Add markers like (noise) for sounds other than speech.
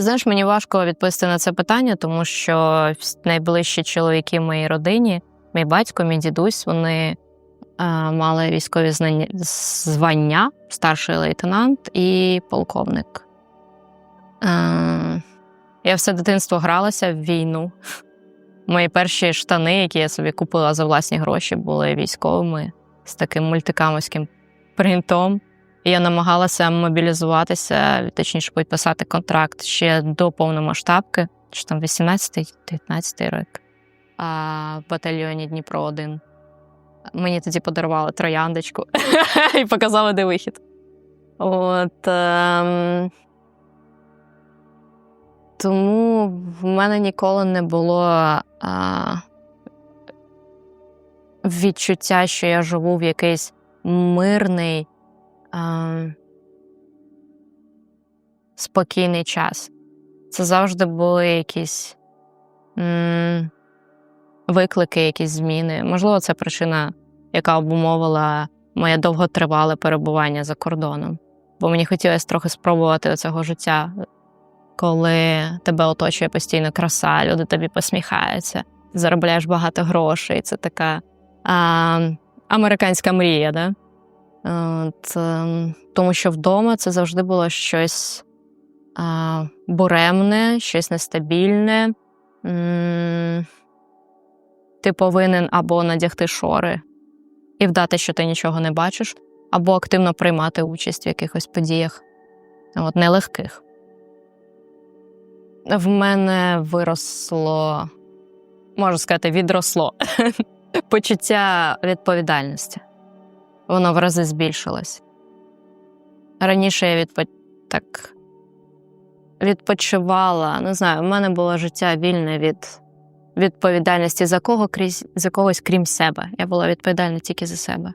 Знаєш, мені важко відповісти на це питання, тому що найближчі чоловіки в моїй родині, мій батько, мій дідусь, вони е, мали військові знання, звання, старший лейтенант і полковник. Е, я все дитинство гралася в війну. (laughs) Мої перші штани, які я собі купила за власні гроші, були військовими з таким мультикамовським принтом. Я намагалася мобілізуватися, точніше, підписати контракт ще до повномасштабки, що там 18-19 рік, в батальйоні Дніпро 1. Мені тоді подарували трояндочку (laughs) і показали, де вихід. От, ем... Тому в мене ніколи не було а... відчуття, що я живу в якийсь мирний а, спокійний час. Це завжди були якісь м, виклики, якісь зміни. Можливо, це причина, яка обумовила моє довготривале перебування за кордоном. Бо мені хотілося трохи спробувати цього життя, коли тебе оточує постійно краса, люди тобі посміхаються, заробляєш багато грошей. Це така а, американська мрія, да? От, ем, тому що вдома це завжди було щось а, буремне, щось нестабільне. Ти повинен або надягти шори і вдати, що ти нічого не бачиш, або активно приймати участь в якихось подіях, от, нелегких. В мене виросло, можу сказати, відросло (laughs) почуття відповідальності воно в рази збільшилось. Раніше я відпо... так відпочивала, не знаю, в мене було життя вільне від відповідальності за кого крізь за когось крім себе. Я була відповідальна тільки за себе.